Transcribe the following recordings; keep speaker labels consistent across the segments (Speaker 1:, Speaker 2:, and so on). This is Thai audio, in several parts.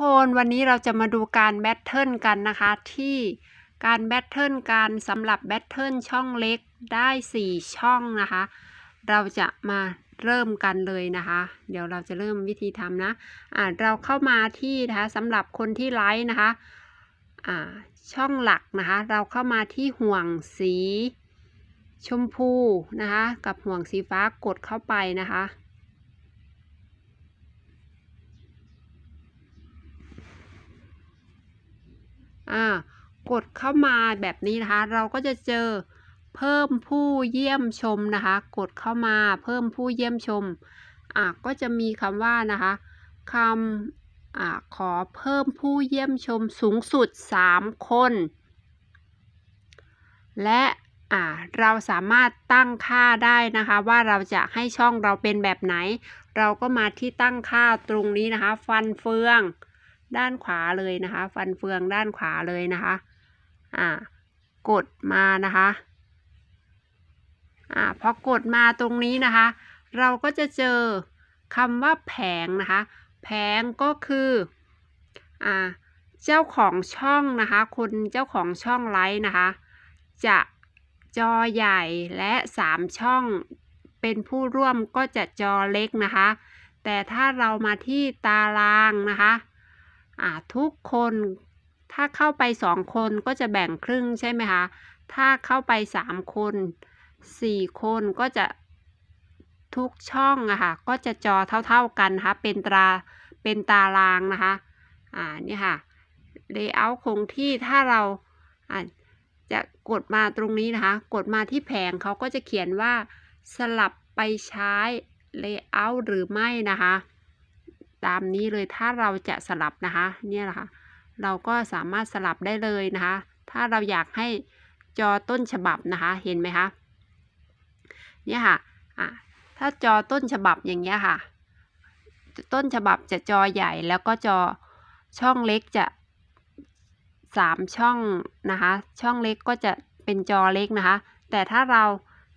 Speaker 1: คนวันนี้เราจะมาดูการแบทเทิลกันนะคะ ที่การแบทเทิลการสำหรับแบทเทิลช่องเล็กได้ 4 ช่องนะคะ เราจะมาเริ่มกันเลยนะคะ เดี๋ยวเราจะเริ่มวิธีทำนะอ่าเราเข้ามาที่นะคะสำหรับคนที่ไลฟ์นะคะอ่าช่องหลักนะคะ เราเข้ามาที่ห่วงสีชมพูนะคะ กับห่วงสีฟ้ากดเข้าไปนะคะ อ่ากดเข้ามาแบบนี้นะคะ เราก็จะเจอเพิ่มผู้เยี่ยมชมนะคะ กดเข้ามาเพิ่มผู้เยี่ยมชมอ่าก็จะมีคำว่านะคะคำอ่าขอเพิ่มผู้เยี่ยมชมสูงสุด 3 คน และอ่าเราสามารถตั้งค่าได้นะคะ ว่าเราจะให้ช่องเราเป็นแบบไหน เราก็มาที่ตั้งค่าตรงนี้นะคะ ฟันเฟือง ด้านขวาเลยนะคะ ฟันเฟืองด้านขวาเลยนะคะอ่ากดมานะคะอ่าพอกดมาตรงนี้นะคะ เราก็จะเจอคำว่าแผงนะคะ แผงก็คืออ่าเจ้าของช่องนะคะ คนเจ้าของช่องไลฟ์นะคะ จะจอใหญ่และ 3 ช่องเป็นผู้ร่วมก็จะจอเล็กนะคะ แต่ถ้าเรามาที่ตารางนะคะ ทุกคนถ้าเข้าไปสองคนก็จะแบ่งครึ่งใช่ไหมคะ ถ้าเข้าไปสามคนสี่คนก็จะทุกช่องอะค่ะ ก็จะจอเท่าๆกันนะคะเป็นตราเป็นตารางนะคะ อ่า นี่ค่ะ layout คงที่ถ้าเราอ่าจะกดมาตรงนี้นะคะ กดมาที่แผงเขาก็จะเขียนว่าสลับไปใช้ layout หรือไม่นะคะ ตามนี้เลยถ้าเราจะสลับนะคะเนี่ยแหละค่ะเราก็สามารถสลับได้เลยนะคะ ถ้าเราอยากให้จอต้นฉบับนะคะ เห็นไหมคะ เนี่ยค่ะอะ ถ้าจอต้นฉบับอย่างเงี้ยค่ะ ต้นฉบับจะจอใหญ่แล้วก็จอช่องเล็กจะสามช่องนะคะ ช่องเล็กก็จะเป็นจอเล็กนะคะ แต่ถ้าเรา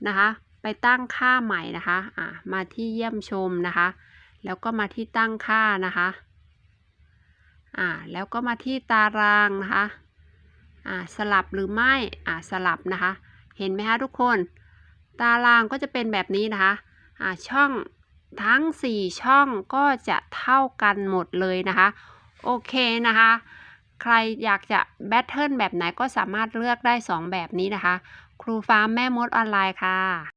Speaker 1: นะคะไปตั้งค่าใหม่นะคะ อะ มาที่เยี่ยมชมนะคะ แล้วก็มาที่ตั้งค่านะคะ อ่า แล้วก็มาที่ตารางนะคะ อ่า สลับหรือไม่ อ่า สลับนะคะ เห็นไหมคะทุกคน ตารางก็จะเป็นแบบนี้นะคะ อ่า ช่องทั้ง 4 ช่องก็จะเท่ากันหมดเลยนะคะ โอเคนะคะ ใครอยากจะแบทเทิลแบบไหนก็สามารถเลือกได้ 2 แบบนี้นะคะ ครูฟ้าแม่มดออนไลน์ค่ะ